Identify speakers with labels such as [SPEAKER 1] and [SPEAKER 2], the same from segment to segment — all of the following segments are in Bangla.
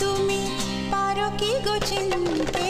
[SPEAKER 1] তুমি পারো কি গো চিনতে?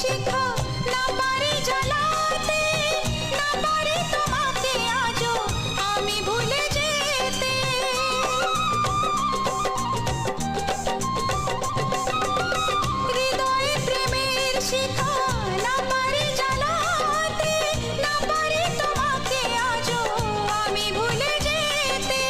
[SPEAKER 1] শিখা, না পারি জ্বালাতে, না পারি তোমাকে আজও আমি ভুলে যেতে। হৃদয়ে প্রেমের শিখা, না পারি জ্বালাতে, না পারি তোমাকে আজও আমি ভুলে যেতে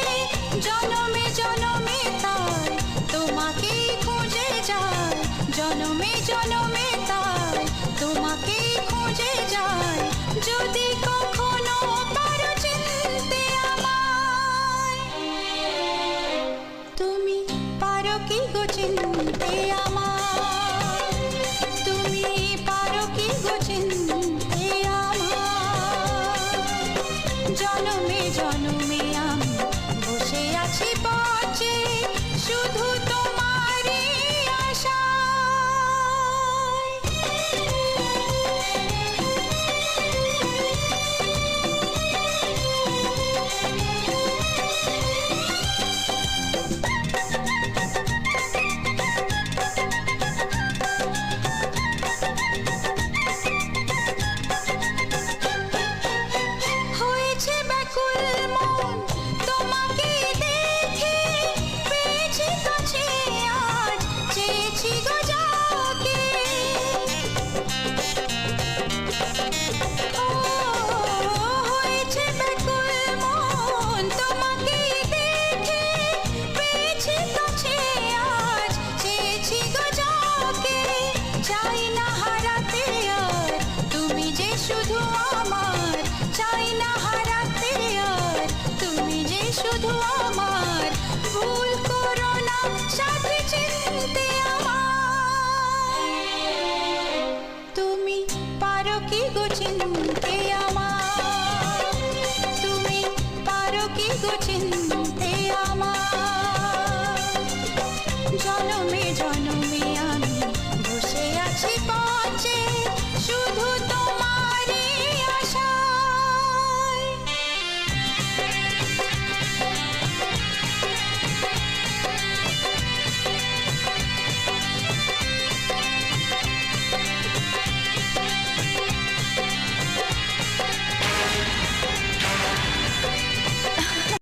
[SPEAKER 1] के दो चिन्ह।